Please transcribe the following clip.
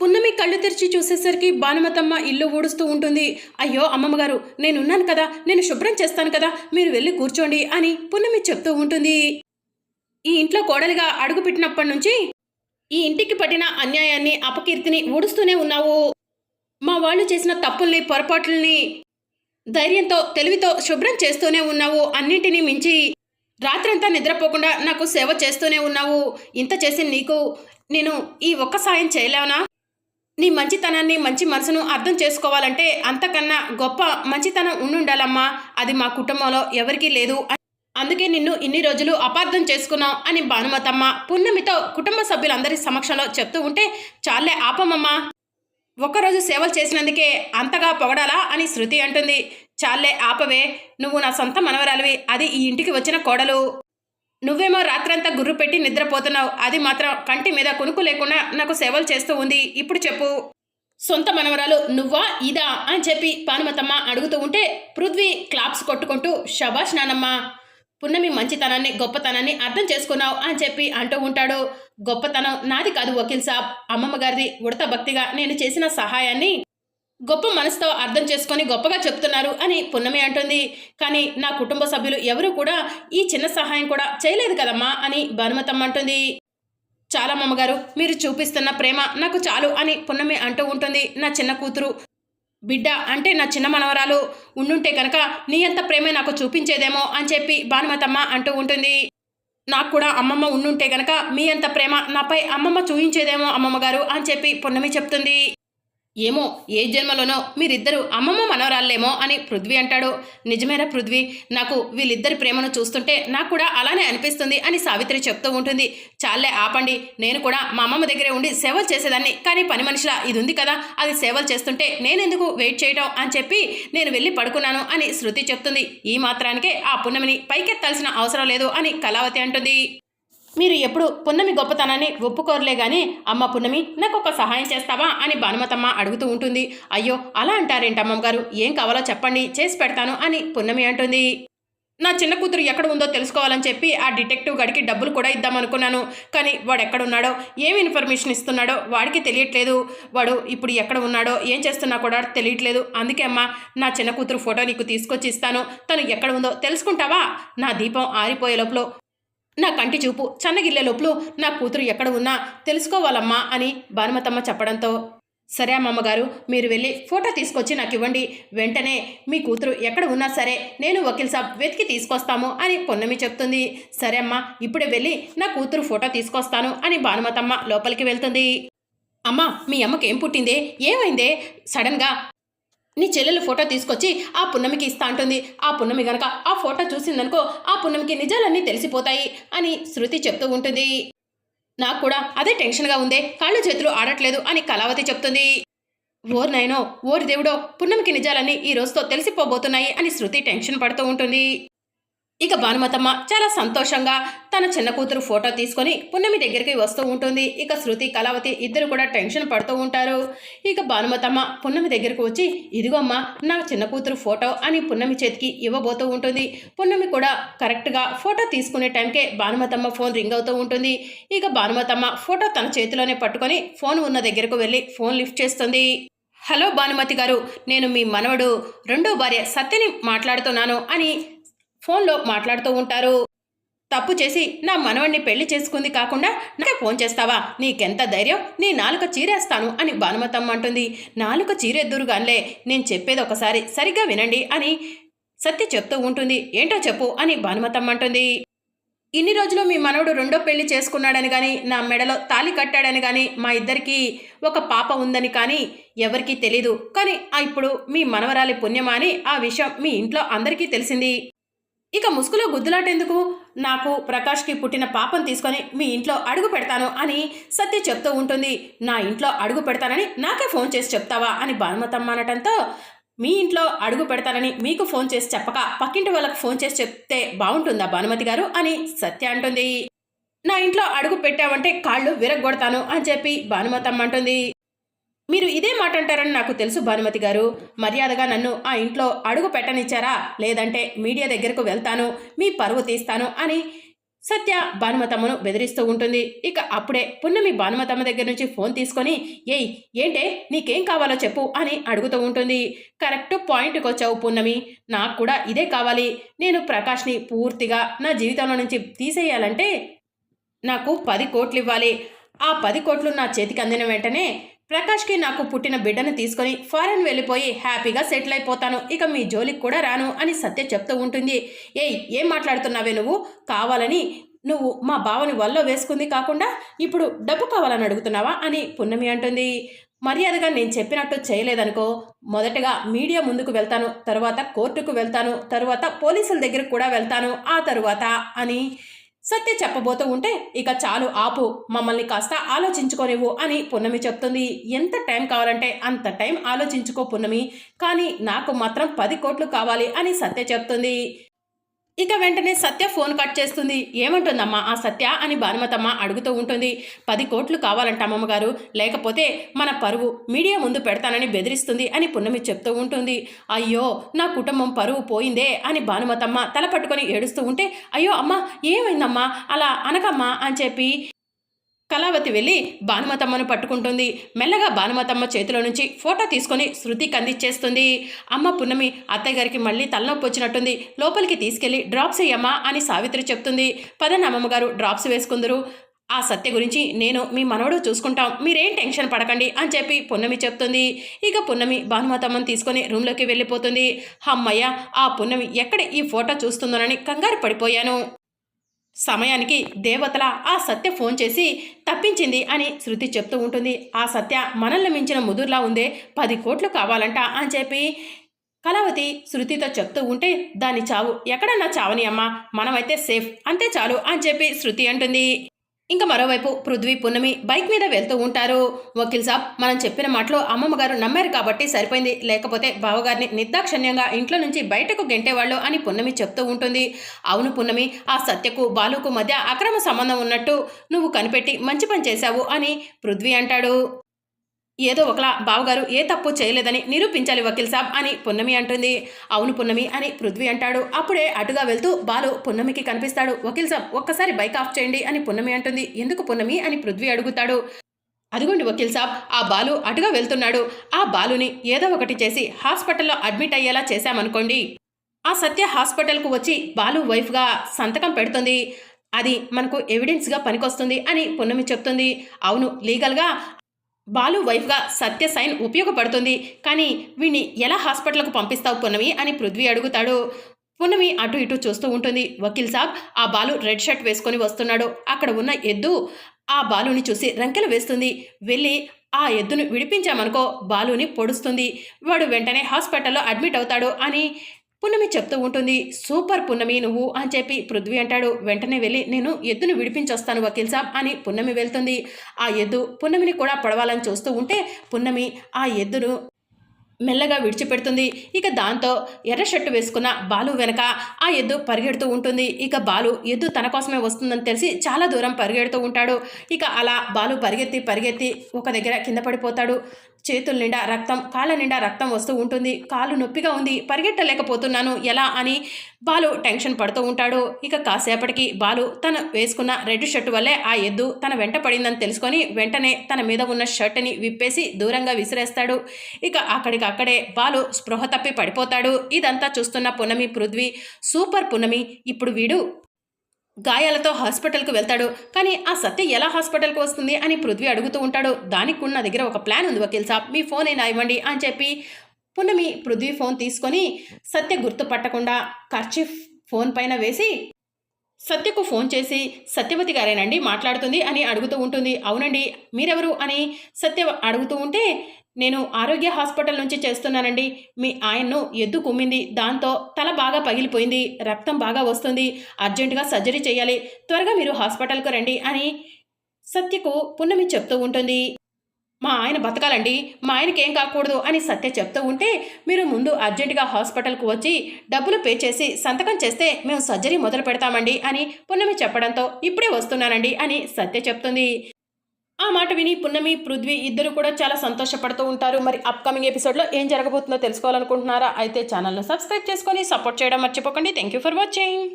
పున్నమి కళ్ళు తెరిచి చూసేసరికి భానుమతమ్మ ఇల్లు ఊడుస్తూ ఉంటుంది. అయ్యో అమ్మమ్మగారు నేనున్నాను కదా నేను శుభ్రం చేస్తాను కదా మీరు వెళ్ళి కూర్చోండి అని పున్నమి చెప్తూ ఉంటుంది. ఈ ఇంట్లో కోడలిగా అడుగుపెట్టినప్పటి నుంచి ఈ ఇంటికి పట్టిన అన్యాయాన్ని అపకీర్తిని ఊడుస్తూనే ఉన్నావు. మా వాళ్ళు చేసిన తప్పుల్ని పొరపాట్లని ధైర్యంతో తెలివితో శుభ్రం చేస్తూనే ఉన్నావు. అన్నింటినీ మించి రాత్రంతా నిద్రపోకుండా నాకు సేవ చేస్తూనే ఉన్నావు. ఇంత చేసి నీకు నేను ఈ ఒక్క సాయం చేయలేవనా? నీ మంచితనాన్ని మంచి మనసును అర్థం చేసుకోవాలంటే అంతకన్నా గొప్ప మంచితనం ఉండుండాలమ్మా. అది మా కుటుంబంలో ఎవరికీ లేదు. అందుకే నిన్ను ఇన్ని రోజులు అపార్థం చేసుకున్నావు అని భానుమతమ్మ పున్నమితో కుటుంబ సభ్యులందరి సమక్షంలో చెప్తూ ఉంటే చాలే ఆపమమ్మా. ఒక్కరోజు సేవలు చేసినందుకే అంతగా పొగడాలా అని శృతి అంటుంది. చాలే ఆపవే. నువ్వు నా సొంత మనవరాలివి. అది ఈ ఇంటికి వచ్చిన కోడలు. నువ్వేమో రాత్రంతా గుర్రు పెట్టి నిద్రపోతున్నావు. అది మాత్రం కంటి మీద కునుకు లేకుండా నాకు సేవలు చేస్తూ ఉంది. ఇప్పుడు చెప్పు. సొంత మనవరాలు నువ్వా? ఇదా? అని చెప్పి పానుమతమ్మ అడుగుతూ ఉంటే పృథ్వీ క్లాప్స్ కొట్టుకుంటూ షబాష్ నానమ్మ పున్నమి మంచితనాన్ని గొప్పతనాన్ని అర్థం చేసుకున్నావు అని చెప్పి అంటూ ఉంటాడు. గొప్పతనం నాది కాదు వకీల్ సాబ్. అమ్మమ్మ గారిది ఉడత భక్తిగా నేను చేసిన సహాయాన్ని గొప్ప మనసుతో అర్థం చేసుకొని గొప్పగా చెప్తున్నారు అని పున్నమి అంటుంది. కానీ నా కుటుంబ సభ్యులు ఎవరు కూడా ఈ చిన్న సహాయం కూడా చేయలేదు కదమ్మా అని భానుమతమ్మ అంటుంది. చాలా అమ్మగారు మీరు చూపిస్తున్న ప్రేమ నాకు చాలు అని పున్నమి అంటూ ఉంటుంది. నా చిన్న కూతురు బిడ్డ అంటే నా చిన్న మనవరాలు ఉండుంటే కనుక నీ అంత ప్రేమే నాకు చూపించేదేమో అని చెప్పి భానుమతమ్మ అంటూ ఉంటుంది. నాకు కూడా అమ్మమ్మ ఉండుంటే గనక మీ అంత ప్రేమ నాపై అమ్మమ్మ చూపించేదేమో అమ్మమ్మ గారు అని చెప్పి పున్నమి చెప్తుంది. ఏమో ఏ జన్మలోనో మీరిద్దరూ అమ్మమ్మ మనవరాళ్ళేమో అని పృథ్వీ అంటాడు. నిజమేనా పృథ్వీ? నాకు వీళ్ళిద్దరి ప్రేమను చూస్తుంటే నాకు కూడా అలానే అనిపిస్తుంది అని సావిత్రి చెప్తూ ఉంటుంది. చాలే ఆపండి. నేను కూడా మా అమ్మమ్మ దగ్గరే ఉండి సేవలు చేసేదాన్ని. కానీ పని మనిషిలా ఇది ఉంది కదా. అది సేవలు చేస్తుంటే నేనెందుకు వెయిట్ చేయటం అని చెప్పి నేను వెళ్ళి పడుకున్నాను అని శృతి చెప్తుంది. ఈ మాత్రానికే ఆ పున్నమిని పైకెత్తాల్సిన అవసరం లేదు అని కళావతి అంటుంది. మీరు ఎప్పుడు పున్నమి గొప్పతనాన్ని ఒప్పుకోరలే గాని అమ్మ పున్నమి నాకు ఒక సహాయం చేస్తావా అని భానుమతమ్మ అడుగుతూ ఉంటుంది. అయ్యో అలా అంటారేంటి గారు? ఏం కావాలో చెప్పండి చేసి పెడతాను అని పున్నమి అంటుంది. నా చిన్న కూతురు ఎక్కడ ఉందో తెలుసుకోవాలని చెప్పి ఆ డిటెక్టివ్ గడికి డబ్బులు కూడా ఇద్దామనుకున్నాను. కానీ వాడు ఎక్కడున్నాడో ఏమి ఇన్ఫర్మేషన్ ఇస్తున్నాడో వాడికి తెలియట్లేదు. వాడు ఇప్పుడు ఎక్కడ ఉన్నాడో ఏం చేస్తున్నా కూడా తెలియట్లేదు. అందుకే అమ్మా నా చిన్న కూతురు ఫోటో నీకు తీసుకొచ్చి ఇస్తాను. తను ఎక్కడ ఉందో తెలుసుకుంటావా? నా దీపం ఆరిపోయే లోపల నా కంటి చూపు చన్నగిల్లే లోపల నా కూతురు ఎక్కడ ఉన్నా తెలుసుకోవాలమ్మా అని భానుమతమ్మ చెప్పడంతో సరే అమ్మమ్మగారు మీరు వెళ్ళి ఫోటో తీసుకొచ్చి నాకు ఇవ్వండి. వెంటనే మీ కూతురు ఎక్కడ ఉన్నా సరే నేను వకీల్ సాబ్ వెతికి తీసుకొస్తాము అని పొన్నమి చెప్తుంది. సరే అమ్మా ఇప్పుడే వెళ్ళి నా కూతురు ఫోటో తీసుకొస్తాను అని భానుమతమ్మ లోపలికి వెళ్తుంది. అమ్మా మీ అమ్మకి ఏం పుట్టిందే? ఏమైందే? సడన్గా నీ చెల్లెలు ఫోటో తీసుకొచ్చి ఆ పున్నమికి ఇస్తా అంటుంది. ఆ పున్నమి గనక ఆ ఫోటో చూసిందనుకో ఆ పున్నమికి నిజాలన్నీ తెలిసిపోతాయి అని శృతి చెప్తూ ఉంటుంది. నాకు కూడా అదే టెన్షన్గా ఉందే. కాళ్ళు చేతులు ఆడట్లేదు అని కళావతి చెప్తుంది. ఓర్ నైనో ఓరి దేవుడో పున్నమికి నిజాలన్నీ ఈ రోజుతో తెలిసిపోబోతున్నాయి అని శృతి టెన్షన్ పడుతూ ఉంటుంది. ఇక భానుమతమ్మ చాలా సంతోషంగా తన చిన్న కూతురు ఫోటో తీసుకొని పున్నమి దగ్గరికి వస్తూ ఉంటుంది. ఇక శృతి కళావతి ఇద్దరు కూడా టెన్షన్ పడుతూ ఉంటారు. ఇక భానుమతమ్మ పున్నమి దగ్గరకు వచ్చి ఇదిగోమ్మా నా చిన్న కూతురు ఫోటో అని పున్నమి చేతికి ఇవ్వబోతూ ఉంటుంది. పున్నమి కూడా కరెక్ట్గా ఫోటో తీసుకునే టైంకే భానుమతమ్మ ఫోన్ రింగ్ అవుతూ ఉంటుంది. ఇక భానుమతమ్మ ఫోటో తన చేతిలోనే పట్టుకొని ఫోన్ ఉన్న దగ్గరకు వెళ్ళి ఫోన్ లిఫ్ట్ చేస్తుంది. హలో భానుమతి గారు నేను మీ మనవడు. రెండో భార్య సత్యని మాట్లాడుతున్నాను అని ఫోన్లో మాట్లాడుతూ ఉంటారు. తప్పు చేసి నా మనవణ్ణి పెళ్ళి చేసుకుంది కాకుండా నాకే ఫోన్ చేస్తావా? నీకెంత ధైర్యం? నీ నాలుక చీరేస్తాను అని భానుమతమ్మ అంటుంది. నాలుక చీరెద్దురుగాన్లే నేను చెప్పేది ఒకసారి సరిగ్గా వినండి అని సత్య చెప్తూ ఉంటుంది. ఏంటో చెప్పు అని భానుమతమ్మ అంటుంది. ఇన్ని రోజులు మీ మనవడు రెండో పెళ్ళి చేసుకున్నాడని కానీ నా మెడలో తాలి కట్టాడని కానీ మా ఇద్దరికి ఒక పాప ఉందని కానీ ఎవరికీ తెలీదు. కానీ ఇప్పుడు మీ మనవరాలి పుణ్యమా అని ఆ విషయం మీ ఇంట్లో అందరికీ తెలిసింది. ఇక ముసుగులో గుద్దులాటేందుకు నాకు ప్రకాష్కి పుట్టిన పాపం తీసుకొని మీ ఇంట్లో అడుగు పెడతాను అని సత్య చెప్తూ ఉంటుంది. నా ఇంట్లో అడుగు పెడతానని నాకే ఫోన్ చేసి చెప్తావా అని భానుమతమ్మ అనటంతో మీ ఇంట్లో అడుగు పెడతానని మీకు ఫోన్ చేసి చెప్పక పక్కింటి వాళ్ళకి ఫోన్ చేసి చెప్తే బాగుంటుందా భానుమతి గారు అని సత్య అంటుంది. నా ఇంట్లో అడుగు పెట్టావంటే కాళ్ళు విరగొడతాను అని చెప్పి భానుమతమ్మ అంటుంది. మీరు ఇదే మాట అంటారని నాకు తెలుసు భానుమతి గారు. మర్యాదగా నన్ను ఆ ఇంట్లో అడుగు పెట్టనిచ్చారా? లేదంటే మీడియా దగ్గరకు వెళ్తాను మీ పరువు తీస్తాను అని సత్య భానుమతమ్మను బెదిరిస్తూ ఉంటుంది. ఇక అప్పుడే పున్నమి భానుమతమ్మ దగ్గర నుంచి ఫోన్ తీసుకొని ఏయ్ ఏంటే? నీకేం కావాలో చెప్పు అని అడుగుతూ ఉంటుంది. కరెక్ట్ పాయింట్కి వచ్చావు పున్నమి. నాకు కూడా ఇదే కావాలి. నేను ప్రకాష్ని పూర్తిగా నా జీవితంలో నుంచి తీసేయాలంటే నాకు పది కోట్లు ఇవ్వాలి. ఆ పది కోట్లు నా చేతికి అందిన వెంటనే ప్రకాష్కి నాకు పుట్టిన బిడ్డను తీసుకొని ఫారెన్ వెళ్ళిపోయి హ్యాపీగా సెటిల్ అయిపోతాను. ఇక మీ జోలికి కూడా రాను అని సత్య చెప్తూ ఉంటుంది. ఏయ్ ఏం మాట్లాడుతున్నావే నువ్వు? కావాలని నువ్వు మా బావని వల్ల వేసుకుంది కాకుండా ఇప్పుడు డబ్బు కావాలని అడుగుతున్నావా అని పున్నమి అంటుంది. మర్యాదగా నేను చెప్పినట్టు చేయలేదనుకో. మొదటగా మీడియా ముందుకు వెళ్తాను తరువాత కోర్టుకు వెళ్తాను తరువాత పోలీసుల దగ్గరకు కూడా వెళ్తాను ఆ తరువాత అని సత్య చెప్పబోతూ ఉంటే ఇక చాలు ఆపు మమ్మల్ని కాస్త ఆలోచించుకోనివ్వు అని పున్నమి చెప్తుంది. ఎంత టైం కావాలంటే అంత టైం ఆలోచించుకో పున్నమి కానీ నాకు మాత్రం పది కోట్లు కావాలి అని సత్య చెప్తుంది. ఇక వెంటనే సత్య ఫోన్ కట్ చేస్తుంది. ఏమంటుందమ్మా? ఆ సత్య అని భానుమతమ్మ అడుగుతూ ఉంటుంది. పది కోట్లు కావాలంట అమ్మమ్మగారు. లేకపోతే మన పరువు మీడియా ముందు పెడతానని బెదిరిస్తుంది అని పున్నమి చెప్తూ ఉంటుంది. అయ్యో నా కుటుంబం పరువు పోయిందే అని భానుమతమ్మ తల పట్టుకొని ఏడుస్తూ ఉంటే అయ్యో అమ్మ ఏమైందమ్మా? అలా అనకమ్మా అని చెప్పి కళావతి వెళ్ళి భానుమతమ్మను పట్టుకుంటుంది. మెల్లగా భానుమతమ్మ చేతిలో నుంచి ఫోటో తీసుకొని శృతికి అందించేస్తుంది. అమ్మ పున్నమి అత్తయ్య గారికి మళ్ళీ తలనొప్పి వచ్చినట్టుంది. లోపలికి తీసుకెళ్ళి డ్రాప్స్ వేయమ్మా అని సావిత్రి చెప్తుంది. పదని అమ్మమ్మగారు డ్రాప్స్ వేసుకుందరు. ఆ సత్య గురించి నేను మీ మనవడు చూసుకుంటాం. మీరేం టెన్షన్ పడకండి అని చెప్పి పున్నమి చెప్తుంది. ఇక పున్నమి భానుమతమ్మని తీసుకొని రూమ్లోకి వెళ్ళిపోతుంది. అమ్మయ్య ఆ పున్నమి ఎక్కడ ఈ ఫోటో చూస్తుందోనని కంగారు పడిపోయాను. సమయానికి దేవతల ఆ సత్య ఫోన్ చేసి తప్పించింది అని శృతి చెప్తూ ఉంటుంది. ఆ సత్య మనల్ని మించిన ముదుర్లా ఉందే పది కోట్లు కావాలంట అని చెప్పి కళావతి శృతితో చెప్తూ ఉంటే దాని చావు. ఎక్కడన్నా చావని అమ్మ మనమైతే సేఫ్. అంతే చాలు అని చెప్పి శృతి అంటుంది. ఇంకా మరోవైపు పృథ్వీ పున్నమి బైక్ మీద వెళ్తూ ఉంటారు. వకీల్ సాబ్ మనం చెప్పిన మాటలో అమ్మమ్మ గారు నమ్మారు కాబట్టి సరిపోయింది. లేకపోతే బావగారిని నిర్దాక్షణ్యంగా ఇంట్లో నుంచి బయటకు గెంటేవాళ్ళు అని పున్నమి చెప్తూ ఉంటుంది. అవును పున్నమి ఆ సత్యకు బాలుకు మధ్య అక్రమ సంబంధం ఉన్నట్టు నువ్వు కనిపెట్టి మంచి పని చేశావు అని పృథ్వీ అంటాడు. ఏదో ఒకలా బావగారు ఏ తప్పు చేయలేదని నిరూపించాలి వకీల్ సాబ్ అని పున్నమి అంటుంది. అవును పున్నమి అని పృథ్వీ అంటాడు. అప్పుడే అటుగా వెళ్తూ బాలు పున్నమికి కనిపిస్తాడు. వకీల్ సాబ్ ఒక్కసారి బైక్ ఆఫ్ చేయండి అని పున్నమి అంటుంది. ఎందుకు పున్నమి అని పృథ్వీ అడుగుతాడు. అదిగోండి వకీల్ సాబ్ ఆ బాలు అటుగా వెళ్తున్నాడు. ఆ బాలుని ఏదో ఒకటి చేసి హాస్పిటల్లో అడ్మిట్ అయ్యేలా చేశామనుకోండి. ఆ సత్య హాస్పిటల్కు వచ్చి బాలు వైఫ్గా సంతకం పెడుతుంది. అది మనకు ఎవిడెన్స్గా పనికొస్తుంది అని పున్నమి చెప్తుంది. అవును లీగల్గా బాలు వైఫ్గా సత్య సైన్ ఉపయోగపడుతుంది. కానీ వీణ్ణి ఎలా హాస్పిటల్కు పంపిస్తావు పున్నమి అని పృథ్వీ అడుగుతాడు. పున్నమి అటు ఇటు చూస్తూ ఉంటుంది. వకీల్ సాబ్ ఆ బాలు రెడ్ షర్ట్ వేసుకొని వస్తున్నాడు. అక్కడ ఉన్న ఎద్దు ఆ బాలుని చూసి రంకెలు వేస్తుంది. వెళ్ళి ఆ ఎద్దును విడిపించామనుకో బాలుని పొడుస్తుంది. వాడు వెంటనే హాస్పిటల్లో అడ్మిట్ అవుతాడు అని పున్నమి చెప్తూ ఉంటుంది సూపర్ పున్నమి నువ్వు అని చెప్పి పృథ్వీ అంటాడు. వెంటనే వెళ్ళి నేను ఎద్దును విడిపించొస్తాను వకీల్ సాబ్ అని పున్నమి వెళ్తుంది. ఆ ఎద్దు పున్నమిని కూడా పడవాలని చూస్తూ ఉంటే పున్నమి ఆ ఎద్దును మెల్లగా విడిచిపెడుతుంది. ఇక దాంతో ఎర్ర షర్టు వేసుకున్న బాలు వెనక ఆ ఎద్దు పరిగెడుతూ ఉంటుంది. ఇక బాలు ఎద్దు తన కోసమే వస్తుందని తెలిసి చాలా దూరం పరిగెడుతూ ఉంటాడు. ఇక అలా బాలు పరిగెత్తి పరిగెత్తి ఒక దగ్గర కింద పడిపోతాడు. చేతుల నిండా రక్తం కాళ్ళ నిండా రక్తం వస్తూ ఉంటుంది. కాలు నొప్పిగా ఉంది. పరిగెట్టలేకపోతున్నాను. ఎలా అని బాలు టెన్షన్ పడుతూ ఉంటాడు. ఇక కాసేపటికి బాలు తను వేసుకున్న రెడ్ షర్టు వల్లే ఆ ఎద్దు తన వెంట పడిందని తెలుసుకొని వెంటనే తన మీద ఉన్న షర్ట్ని విప్పేసి దూరంగా విసిరేస్తాడు. ఇక అక్కడికి అక్కడే బాలు స్పృహ తప్పి పడిపోతాడు. ఇదంతా చూస్తున్న పునమి పృథ్వీ సూపర్ పునమి ఇప్పుడు వీడు గాయాలతో హాస్పిటల్కు వెళ్తాడు. కానీ ఆ సత్య ఎలా హాస్పిటల్కి వస్తుంది అని పృథ్వీ అడుగుతూ ఉంటాడు. దానికి నా దగ్గర ఒక ప్లాన్ ఉంది వకీల్ సాబ్. మీ ఫోన్ అయినా ఇవ్వండి అని చెప్పి పున్నమి పృథ్వీ ఫోన్ తీసుకొని సత్య గుర్తుపట్టకుండా ఖర్చీఫ్ ఫోన్ పైన వేసి సత్యకు ఫోన్ చేసి సత్యవతి గారేనండి మాట్లాడుతుంది అని అడుగుతూ ఉంటుంది. అవునండి మీరెవరు అని సత్య అడుగుతూ ఉంటే నేను ఆరోగ్య హాస్పిటల్ నుంచి చేస్తున్నానండి. మీ ఆయన్ను ఎద్దు కుమ్మింది. దాంతో తల బాగా పగిలిపోయింది. రక్తం బాగా వస్తుంది. అర్జెంటుగా సర్జరీ చేయాలి. త్వరగా మీరు హాస్పిటల్కు రండి అని సత్యకు పున్నమి చెప్తూ ఉంటుంది. మా ఆయన బతకాలండి. మా ఆయనకి ఏం కాకూడదు అని సత్య చెప్తూ ఉంటే మీరు ముందు అర్జెంటుగా హాస్పిటల్కు వచ్చి డబ్బులు పే చేసి సంతకం చేస్తే మేము సర్జరీ మొదలు పెడతామండి అని పున్నమి చెప్పడంతో ఇప్పుడే వస్తున్నానండి అని సత్య చెప్తుంది. ఆ మాట విని పున్నమి పృథ్వీ ఇద్దరు కూడా చాలా సంతోషపడుతూ ఉంటారు. మరి అప్కమింగ్ ఎపిసోడ్లో ఏం జరగబోతుందో తెలుసుకోవాలనుకుంటున్నారా? అయితే ఛానల్ను సబ్స్క్రైబ్ చేసుకొని సపోర్ట్ చేయడం మర్చిపోకండి. Thank you for watching